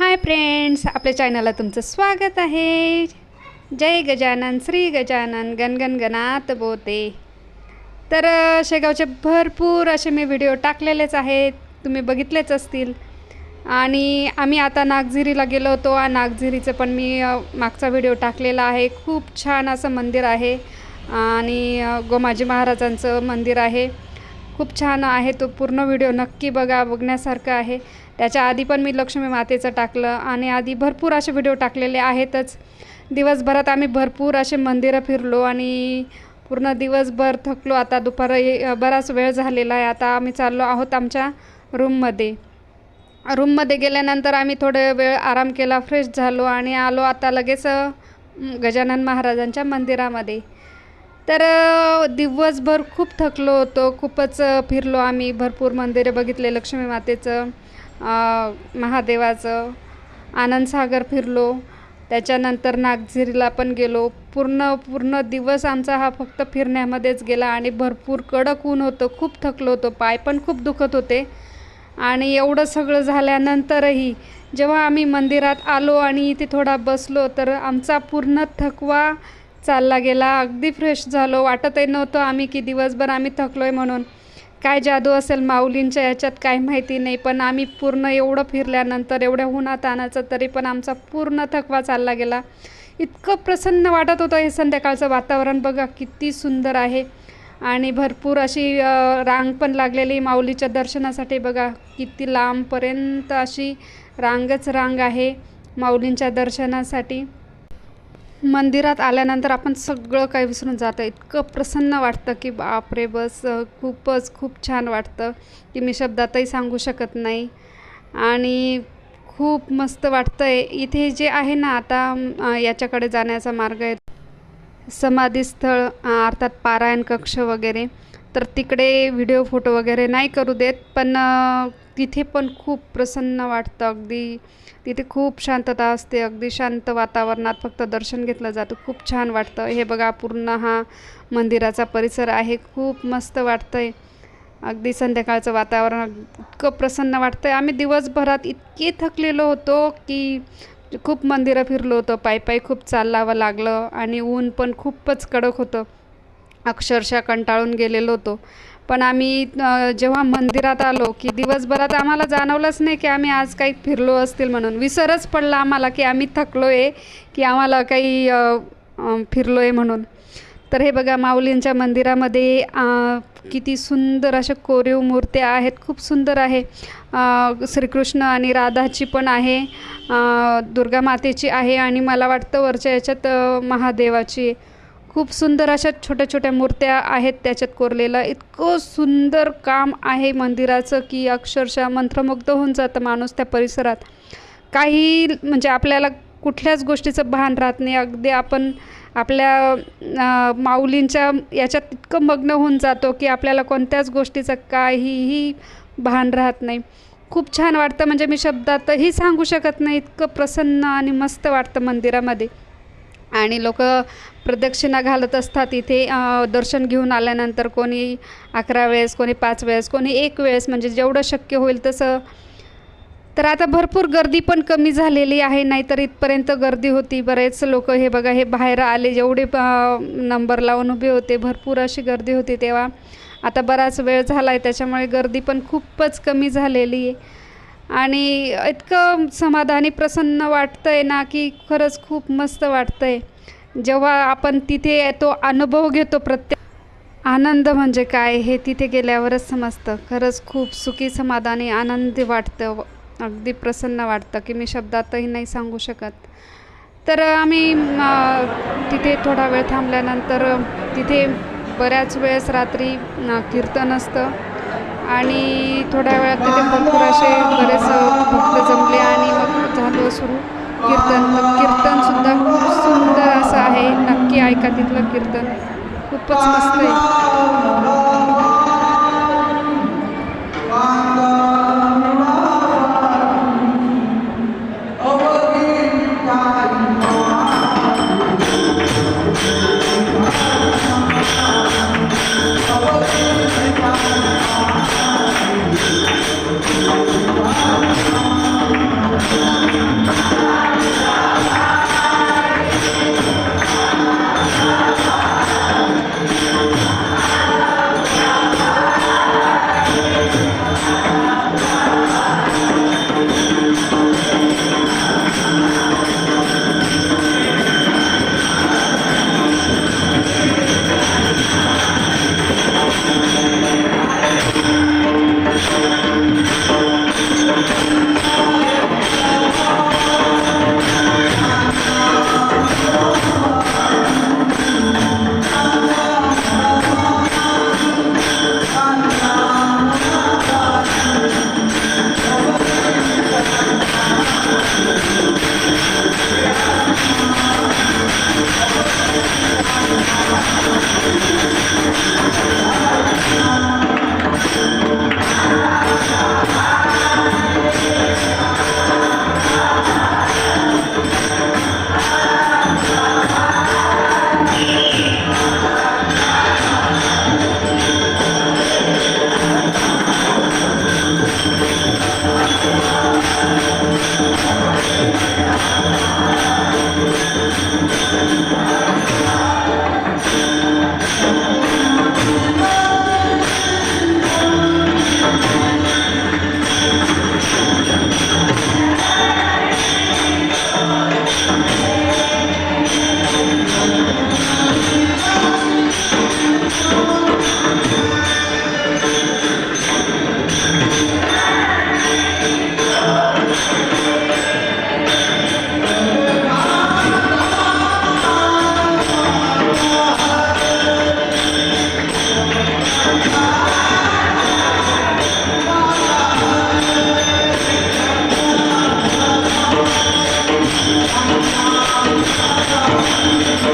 Hi friends आपल्या चॅनलला तुमचं स्वागत आहे. जय गजानन श्री गजानन गणगण गणात बोते. तर शेगावचे भरपूर असे मी व्हिडिओ टाकलेलेच आहेत. तुम्ही बघितलेच असतील. आणि आम्ही आता नागझिरीला गेलो होतो. नागझिरीचं पण मी मागचा व्हिडिओ टाकलेला आहे. खूप छान असं मंदिर आहे. आणि गोमाजी महाराजांचं मंदिर आहे. खूप छान आहे तो पूर्ण व्हिडिओ नक्की बघा बघण्यासारखं आहे. त्याच्या आधी पण मी लक्ष्मी मातेचं टाकलं आणि आधी भरपूर असे व्हिडिओ टाकलेले आहेतच. दिवसभरात आम्ही भरपूर असे मंदिरं फिरलो आणि पूर्ण दिवसभर थकलो. आता दुपार बराच वेळ झालेला आहे. आता आम्ही चाललो आहोत आमच्या रूममध्ये. रूममध्ये गेल्यानंतर आम्ही थोडे वेळ आराम केला फ्रेश झालो आणि आलो आता लगेच गजानन महाराजांच्या मंदिरामध्ये. तर दिवसभर खूप थकलो होतो. खूपच फिरलो आम्ही. भरपूर मंदिरे बघितले लक्ष्मी मातेचं महादेवाचं. आनंदसागर फिरलो. त्याच्यानंतर नागझिरीला पण गेलो. पूर्ण पूर्ण दिवस आमचा हा फक्त फिरण्यामध्येच गेला आणि भरपूर कडक ऊन होतं. खूप थकलो होतो. पाय पण खूप दुखत होते. आणि एवढं सगळं झाल्यानंतरही जेव्हा आम्ही मंदिरात आलो आणि इथे थोडा बसलो तर आमचा पूर्ण थकवा चालला गेला. अगदी फ्रेश झालो. वाटतही नव्हतं आम्ही की दिवसभर आम्ही थकलो आहे म्हणून. काय जादू असेल माऊलींच्या याच्यात काय माहिती नाही पण आम्ही पूर्ण एवढं फिरल्यानंतर एवढ्या उन्हात आणायचं तरी पण आमचा पूर्ण थकवा चालला गेला. इतकं प्रसन्न वाटत होतं हे संध्याकाळचं वातावरण. बघा किती सुंदर आहे. आणि भरपूर अशी रांग पण लागलेली माऊलीच्या दर्शनासाठी. बघा किती लांबपर्यंत अशी रांगच रांग आहे माऊलींच्या दर्शनासाठी. मंदिरात आल्यानंतर आपण सगळं काही विसरून जातं. इतकं प्रसन्न वाटतं की बापरे बस खूपच खूप छान वाटतं की मी शब्दातही सांगू शकत नाही. आणि खूप मस्त वाटतं आहे इथे जे आहे ना आता याच्याकडे जाण्याचा मार्ग आहे. समाधीस्थळ अर्थात पारायण कक्ष वगैरे. तर तिकडे व्हिडिओ फोटो वगैरे नाही करू देत पण तिथे पण खूप प्रसन्न वाटतं. अगदी तिथे खूप शांतता असते अगदी शांत वातावरणात फक्त दर्शन घेतलं जातं. खूप छान वाटतं. हे बघा पूर्ण हा मंदिराचा परिसर आहे. खूप मस्त वाटतं आहे अगदी संध्याकाळचं वातावरण इतकं प्रसन्न वाटतं आहे आम्ही दिवसभरात इतके थकलेलो होतो की खूप मंदिरं फिरलो होतो. पायी पायी खूप चालावं लागलं आणि ऊन पण खूपच कडक होतं. अक्षरशः कंटाळून गेलेलो होतो. पण आम्ही जेव्हा मंदिरात आलो की दिवसभरात आम्हाला जाणवलंच नाही की आम्ही आज काही फिरलो असतील म्हणून. विसरच पडला आम्हाला की आम्ही थकलो आहे की आम्हाला काही फिरलो आहे म्हणून. तर हे बघा माऊलींच्या मंदिरामध्ये किती सुंदर अशा कोरीव मूर्त्या आहेत. खूप सुंदर आहे. श्रीकृष्ण आणि राधाची पण आहे. दुर्गा मातेची आहे आणि मला वाटतं वरच्या याच्यात महादेवाची आहे. खूप सुंदर अशा छोट्या छोट्या मूर्त्या आहेत त्याच्यात कोरलेलं. इतकं सुंदर काम आहे मंदिराचं की अक्षरशः मंत्रमुग्ध होऊन जातं माणूस त्या परिसरात. काही म्हणजे आपल्याला कुठल्याच गोष्टीचं भान राहत नाही. अगदी आपण आपल्या माऊलींच्या याच्यात इतकं मग्न होऊन जातो की आपल्याला कोणत्याच गोष्टीचं काहीही भान राहत नाही. खूप छान वाटतं. म्हणजे मी शब्दातही सांगू शकत नाही. इतकं प्रसन्न आणि मस्त वाटतं मंदिरामध्ये. आणि लोक प्रदक्षिणा घालत असतात इथे. दर्शन घेऊन आल्यानंतर कोणी अकरा वेळेस कोणी पाच वेळेस कोणी एक वेळेस म्हणजे जेवढं शक्य होईल तसं. तर आता भरपूर गर्दी पण कमी झालेली आहे नाहीतर इथपर्यंत गर्दी होती. बरेच लोक हे बघा हे बाहेर आले जेवढे नंबर लावून उभे होते भरपूर अशी गर्दी होती तेव्हा. आता बराच वेळ झाला आहे त्याच्यामुळे गर्दी पण खूपच कमी झालेली आहे. आणि इतकं समाधानी प्रसन्न वाटतं आहे ना की खरंच खूप मस्त वाटतं आहे जेव्हा आपण तिथे तो अनुभव घेतो प्रत्येक आनंद म्हणजे काय हे तिथे गेल्यावरच समजतं. खरंच खूप सुखी समाधानी आनंदी वाटतं. अगदी प्रसन्न वाटतं की मी शब्दातही नाही सांगू शकत. तर आम्ही तिथे थोडा वेळ थांबल्यानंतर तिथे बऱ्याच वेळेस रात्री कीर्तन असतं. आणि थोड्या वेळात तिथे भरपूर असे बरेच भक्त जमले आणि मग झालं सुरू. कीर्तन मग कीर्तनसुद्धा खूप सुंदर असं आहे. नक्की ऐका तिथलं कीर्तन. खूपच मस्त आहे.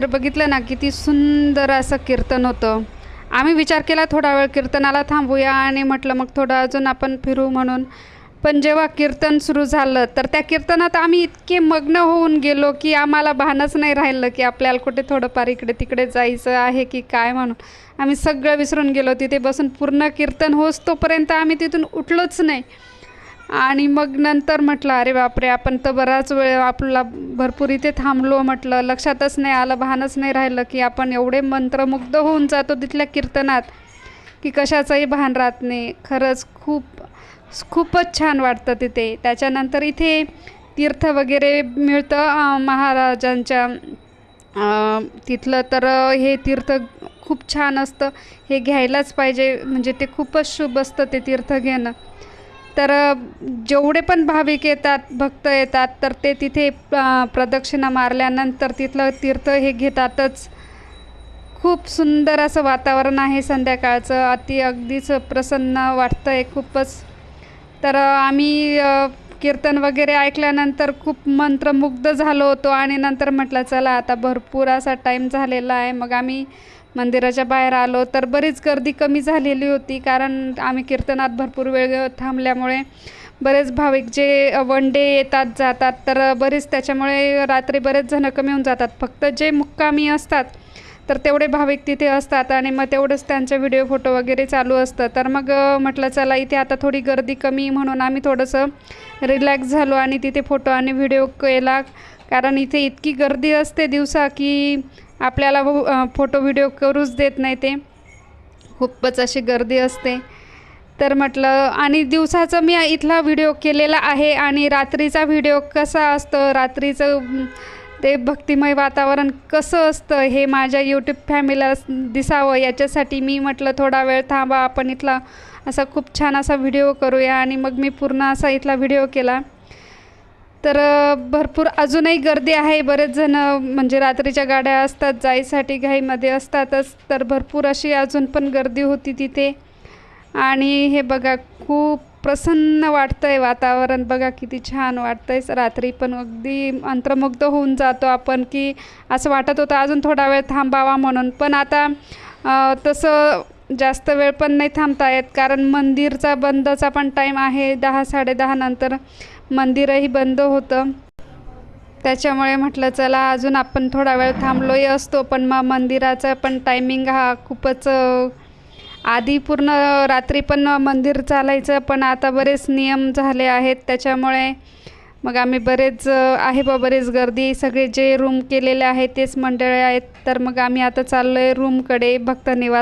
तर बघितलं ना किती सुंदर असं कीर्तन होतं. आम्ही विचार केला थोडा वेळ कीर्तनाला थांबूया आणि म्हटलं मग थोडं अजून आपण फिरू म्हणून. पण जेव्हा कीर्तन सुरू झालं तर त्या कीर्तनात आम्ही इतके मग्न होऊन गेलो की आम्हाला भानच नाही राहिलं की आपल्याला कुठे थोडंफार इकडे तिकडे जायचं आहे की काय म्हणून. आम्ही सगळं विसरून गेलो तिथे बसून पूर्ण कीर्तन होस तोपर्यंत आम्ही तिथून उठलोच नाही. आणि मग नंतर म्हटलं अरे बापरे आपण तर बराच वेळ आपला भरपूर इथे थांबलो म्हटलं. लक्षातच नाही आलं भानच नाही राहिलं की आपण एवढे मंत्रमुग्ध होऊन जातो तिथल्या कीर्तनात की कशाचंही भान राहत नाही. खरंच खूप खूपच छान वाटतं तिथे. त्याच्यानंतर इथे तीर्थ वगैरे मिळतं महाराजांच्या तिथलं. तर हे तीर्थ खूप छान असतं. हे घ्यायलाच पाहिजे. म्हणजे ते खूपच शुभ असतं ते तीर्थ घेणं. तर जेवढे पण भाविक येतात भक्त येतात तर ते तिथे प्रदक्षिणा मारल्यानंतर तिथलं तीर्थ हे घेतातच. खूप सुंदर असं वातावरण आहे संध्याकाळचं. अति अगदीच प्रसन्न वाटतं आहे खूपच. तर आम्ही कीर्तन वगैरे ऐकल्यानंतर खूप मंत्रमुग्ध झालो होतो आणि नंतर म्हटलं चला आता भरपूर असा टाईम झालेला आहे. मग आम्ही मंदिराच्या बाहेर आलो तर बरीच गर्दी कमी झालेली होती कारण आम्ही कीर्तनात भरपूर वेळ थांबल्यामुळे बरेच भाविक जे वन डे येतात जातात तर बरेच त्याच्यामुळे रात्री बरेच जणं कमी होऊन जातात. फक्त जे मुक्कामी असतात तर तेवढे भाविक तिथे असतात आणि मग तेवढंच त्यांचे व्हिडिओ फोटो वगैरे चालू असतं. तर मग म्हटलं चला इथे आता थोडी गर्दी कमी म्हणून आम्ही थोडंसं रिलॅक्स झालो आणि तिथे फोटो आणि व्हिडिओ केला. कारण इथे इतकी गर्दी असते दिवसा की आपल्याला हो, फोटो व्हिडिओ करूच देत नाही ते. खूपच अशी गर्दी असते. तर म्हटलं आणि दिवसाचं मी इथला व्हिडिओ केलेला आहे आणि रात्रीचा व्हिडिओ कसा असतं? रात्रीचं ते भक्तिमय वातावरण कसं असतं? हे माझ्या यूट्यूब फॅमिलीला दिसावं. याच्यासाठी मी म्हटलं थोडा वेळ थांबा आपण इथला असा खूप छान असा व्हिडिओ करूया. आणि मग मी पूर्ण असा इथला व्हिडिओ केला. तर भरपूर अजूनही गर्दी आहे. बरेच जण म्हणजे रात्रीच्या गाड्या असतात जायसाठी घाईमध्ये असतातच. तर भरपूर अशी अजून पण गर्दी होती तिथे. आणि हे बघा खूप प्रसन्न वाटतं आहे वातावरण. बघा किती छान वाटतं आहे रात्री पण अगदी अंतर्मुग्ध होऊन जातो आपण की असं वाटत होतं अजून थोडा वेळ थांबावा म्हणून. पण आता तसं जास्त वेळ पण नाही थांबता येत कारण मंदिरचा बंदचा पण टाईम आहे दहा साडेदहा नंतर. मंदिरही बंद होतं. त्याच्यामुळे म्हटलं चला अजून आपण थोडा वेळ थांबलोही असतो पण मग मंदिराचा पण टायमिंग हा खूपच आधी पूर्ण रात्री पण मंदिर चालायचं पण आता बरेच नियम झाले आहेत. त्याच्यामुळे मग आम्ही बरेच आहे बा बरेच गर्दी. सगळे जे रूम केलेले आहेत तेच मंडळी आहेत. तर मग आम्ही आता चाललो आहे रूमकडे भक्त निवास